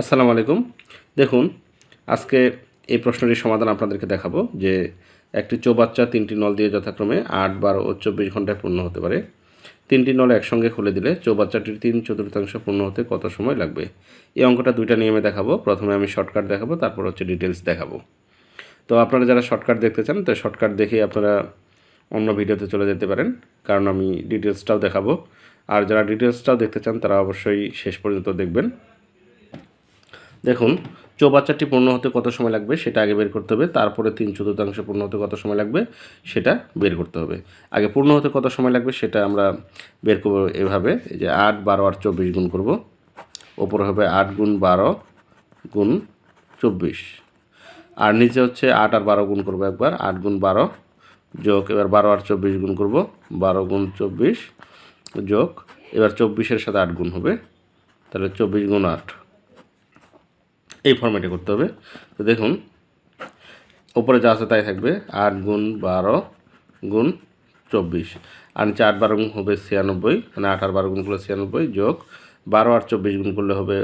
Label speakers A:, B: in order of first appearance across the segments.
A: আসসালামু আলাইকুম। দেখুন, আজকে এই প্রশ্নটির সমাধান আপনাদেরকে দেখাবো যে একটি চৌবাচ্চা তিনটি নল দিয়ে যথাক্রমে আট, বারো ও চব্বিশ ঘন্টায় পূর্ণ হতে পারে। তিনটি নল একসঙ্গে খুলে দিলে চৌবাচ্চাটির তিন চতুর্থাংশ পূর্ণ হতে কত সময় লাগবে? এই অঙ্কটা দুইটা নিয়মে দেখাবো। প্রথমে আমি শর্টকাট দেখাবো, তারপর হচ্ছে ডিটেলস দেখাবো। তো আপনারা যারা শর্টকাট দেখতে চান, তো শর্টকাট দেখে আপনারা অন্য ভিডিওতে চলে যেতে পারেন, কারণ আমি ডিটেলসটাও দেখাবো। আর যারা ডিটেলসটাও দেখতে চান, তারা অবশ্যই শেষ পর্যন্ত দেখবেন। দেখুন, চৌবাচ্চাটি পূর্ণ হতে কত সময় লাগবে সেটা আগে বের করতে হবে, তারপরে তিন চতুর্থাংশ পূর্ণ হতে কত সময় লাগবে সেটা বের করতে হবে। আগে পূর্ণ হতে কত সময় লাগবে সেটা আমরা বের করব এভাবে যে আট, বারো আর চব্বিশ গুণ করব, ওপরে হবে আট গুণ বারো গুণ চব্বিশ। আর নিচে হচ্ছে আট আর বারো গুণ করব একবার, আট গুণ বারো যোগ, এবার বারো আর চব্বিশ গুণ করব, বারো গুণ চব্বিশ যোগ, এবার চব্বিশের সাথে আট গুণ হবে, তাহলে চব্বিশ গুণ আট। এই ফর্মেটে করতে হবে। তো দেখুন ওপরে যা আছে তাই থাকবে। আট গুণ বারো গুণ চব্বিশ। আর নিচে আট বারো গুণ হবে ছিয়ানব্বই। মানে আট আর বারো গুণ করলে ছিয়ানব্বই যোগ বারো আর চব্বিশ গুণ করলে হবে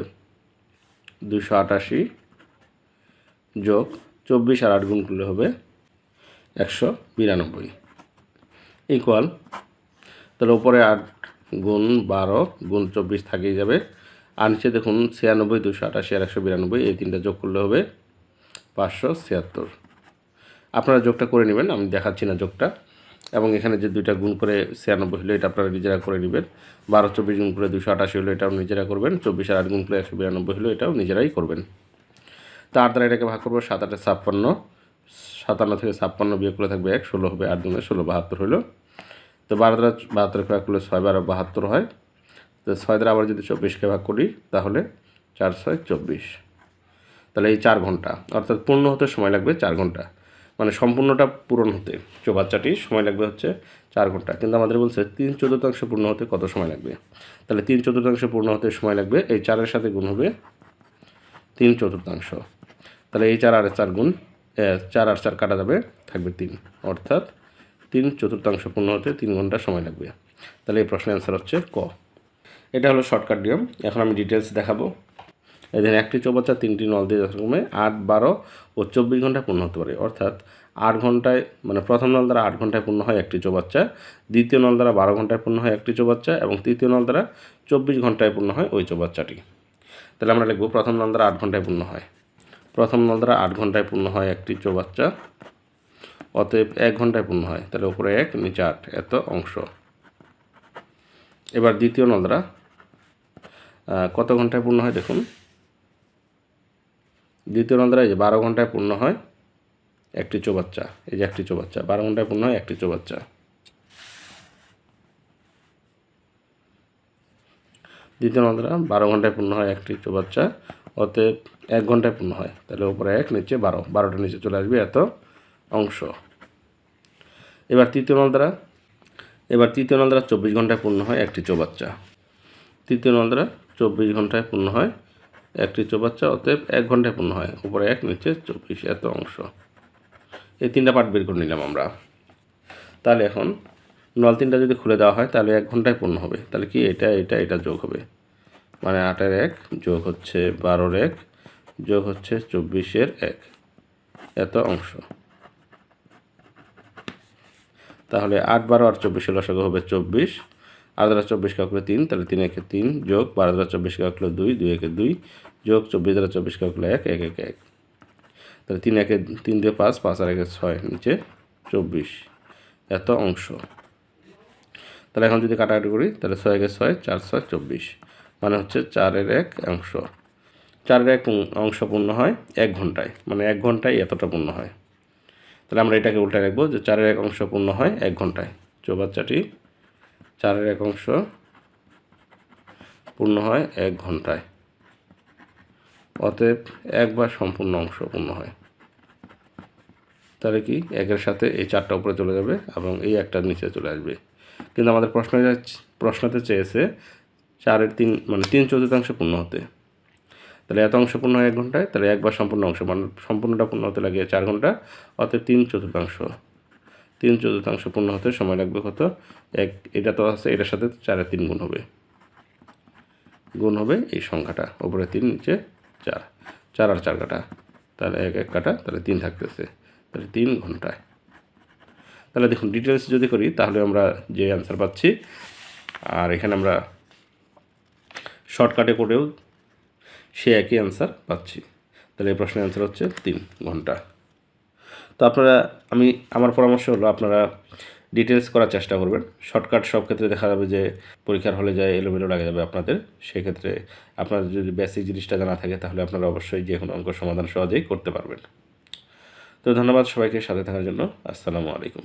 A: দুশো আটাশি যোগ চব্বিশ আর আট গুণ করলে হবে একশো বিরানব্বই। ইকুয়াল তাহলে উপরে আট গুণ বারো গুণ চব্বিশ থাকেই যাবে। আর নিচে দেখুন ছিয়ানব্বই, দুশো আটাশি আর একশো বিরানব্বই, এই তিনটা যোগ করলে হবে পাঁচশো ছিয়াত্তর। আপনারা যোগটা করে নেবেন, আমি দেখাচ্ছি না যোগটা। এবং এখানে যে দুইটা গুণ করে ছিয়ানব্বই হলো, এটা আপনারা নিজেরা করে নেবেন। বারো, চব্বিশ গুণ করে দুশো আটাশি হলো, এটাও নিজেরা করবেন। চব্বিশ আর আট গুণ করে একশো বিরানব্বই হলো, এটাও নিজেরাই করবেন। তার দ্বারা এটাকে ভাগ করব, সাত আটে ছাপ্পান্ন। সাতান্ন থেকে ছাপ্পান্ন বিয়োগ করে থাকবে এক, ষোলো হবে আট গুণে ষোলো, বাহাত্তর হলো। তো বারো দ্বারা বাহাত্তর ভাগ করলে ছয়, বারো, বাহাত্তর হয়। তো ছয় দ্বারা আবার যদি চব্বিশকে ভাগ করি, তাহলে চার ছয় চব্বিশ। তাহলে এই চার ঘণ্টা, অর্থাৎ পূর্ণ হতে সময় লাগবে চার ঘণ্টা। মানে সম্পূর্ণটা পূরণ হতে, চৌবাচ্চাটি সময় লাগবে হচ্ছে চার ঘণ্টা। কিন্তু আমাদের বলছে তিন চতুর্থাংশ পূর্ণ হতে কত সময় লাগবে? তাহলে তিন চতুর্থাংশ পূর্ণ হতে সময় লাগবে, এই চারের সাথে গুণ হবে তিন চতুর্থাংশ। তাহলে এই চার আর চার গুণ চার আর চার কাটা যাবে, থাকবে তিন। অর্থাৎ তিন চতুর্থাংশ পূর্ণ হতে তিন ঘণ্টা সময় লাগবে। তাহলে এই প্রশ্নের অ্যান্সার হচ্ছে ক। এটা হলো শর্টকাট নিয়ম। এখন আমি ডিটেলস দেখাবো। এদের একটি চৌবাচ্চা, তিনটি নল দিয়ে যথাক্রমে আট, বারো ও চব্বিশ ঘন্টায় পূর্ণ হতে পারে। অর্থাৎ আট ঘন্টায় মানে প্রথম নল দ্বারা আট ঘন্টায় পূর্ণ হয় একটি চৌবাচ্চা, দ্বিতীয় নল দ্বারা বারো ঘন্টায় পূর্ণ হয় একটি চৌবাচ্চা, এবং তৃতীয় নল দ্বারা চব্বিশ ঘন্টায় পূর্ণ হয় ওই চৌবাচ্চাটি। তাহলে আমরা লিখব প্রথম নল দ্বারা আট ঘন্টায় পূর্ণ হয়। প্রথম নল দ্বারা আট ঘন্টায় পূর্ণ হয় একটি চৌবাচ্চা, অতএব এক ঘন্টায় পূর্ণ হয়। তাহলে উপরে এক, নিচে আট, এত অংশ। এবার দ্বিতীয় নল দ্বারা কত ঘন্টায় পূর্ণ হয় দেখুন? দ্বিতীয় দ্বারা এই যে বারো ঘন্টায় পূর্ণ হয় একটি চৌবাচ্চা। এই যে একটি চৌবাচ্চা। বারো ঘন্টায় পূর্ণ হয় একটি চৌবাচ্চা। দ্বিতীয় দ্বারা বারো ঘন্টায় পূর্ণ হয় একটি চৌবাচ্চা। অতএব এক ঘন্টায় পূর্ণ হয়। তাহলে উপরে এক, নিচে বারো। বারোটা নিচে চলে আসবে এত অংশ। এবার তৃতীয় নল দ্বারা এবার তৃতীয় নল দ্বারা চব্বিশ ঘন্টায় পূর্ণ হয় একটি চৌবাচ্চা। তৃতীয় নল দ্বারা চব্বিশ ঘন্টায় পূর্ণ হয়, একটি চৌবাচ্চা, অতএব এক ঘন্টায় পূর্ণ হয়, উপরে এক, নিচে চব্বিশ এত অংশ। এই তিনটা পার্ট বের করে নিলাম আমরা। তাহলে এখন নল তিনটা যদি খুলে দেওয়া হয়, তাহলে এক ঘন্টায় পূর্ণ হবে। তাহলে কি এটা এটা এটা যোগ হবে? মানে আটের এক যোগ হচ্ছে বারোর এক, যোগ হচ্ছে চব্বিশের এক। এত অংশ। তাহলে আট, বারো আর চব্বিশের লসাগু হবে চব্বিশ। আট দ্বারা চব্বিশ কাকলে তিন, তাহলে তিন একে তিন যোগ বারো দ্বারা চব্বিশ কাকলে দুই দুই একে দুই যোগ চব্বিশ দ্বারা চব্বিশ কাকলে এক এক এক এক। তাহলে তিন একে তিন দিয়ে পাঁচ পাঁচ আর একে ছয়, নিচে চব্বিশ। এত অংশ। তাহলে এখন যদি কাটাকাটি করি, তাহলে ছয় একে ছয়, চার ছয় চব্বিশ। মানে হচ্ছে চারের এক অংশ। চারের এক অংশ পূর্ণ হয় এক ঘন্টায়। মানে এক ঘন্টায় এতটা পূর্ণ হয়। তাহলে আমরা এটাকে উল্টে রাখব যে চারের এক অংশ পূর্ণ হয় এক ঘন্টায়। চৌবাচ্চাটি চারের এক অংশ পূর্ণ হয় এক ঘন্টায়। অতএব একবার সম্পূর্ণ অংশ পূর্ণ হয়। তাহলে কি? একের সাথে এই চারটা উপরে চলে যাবে এবং এই একটা নিচে চলে আসবে। কিন্তু আমাদের প্রশ্ন প্রশ্নতে চেয়েছে, চারের তিন মানে তিন চতুর্থাংশ পূর্ণ হতে। তাহলে এত অংশ পূর্ণ হয় এক ঘন্টায়, তাহলে একবার সম্পূর্ণ অংশ মানে সম্পূর্ণটা পূর্ণ হতে লাগে চার ঘণ্টা, অতএব তিন চতুর্থাংশ। তিন চতুর্থাংশ পূর্ণ হতে সময় লাগবে কত? এক, এটা তো আছে, এটার সাথে চারে তিন গুণ হবে। গুণ হবে এই সংখ্যাটা, ওপরে তিন, নিচে চার। চার আর চার কাটা, তাহলে এক এক কাটা, তাহলে তিন থাকতেছে। তাহলে তিন ঘন্টায়। তাহলে দেখুন ডিটেলস যদি করি, তাহলে আমরা যে অ্যান্সার পাচ্ছি, আর এখানে আমরা শর্টকাটে করেও সে একই অ্যান্সার পাচ্ছি। তাহলে এই প্রশ্নের অ্যান্সার হচ্ছে তিন ঘণ্টা। তো আপনারা, আমি আমার পরামর্শ হলো আপনারা ডিটেলস করার চেষ্টা করবেন। শর্টকাট সব ক্ষেত্রে দেখা যাবে যে পরীক্ষার হলে যায় এলোমেলো লাগে যাবে আপনাদের। সেক্ষেত্রে আপনাদের যদি বেসিক জিনিসটা জানা থাকে তাহলে আপনারা অবশ্যই যে কোনো অঙ্ক সমাধান সহজেই করতে পারবেন। তো ধন্যবাদ সবাইকে সাথে থাকার জন্য। আসসালামু আলাইকুম।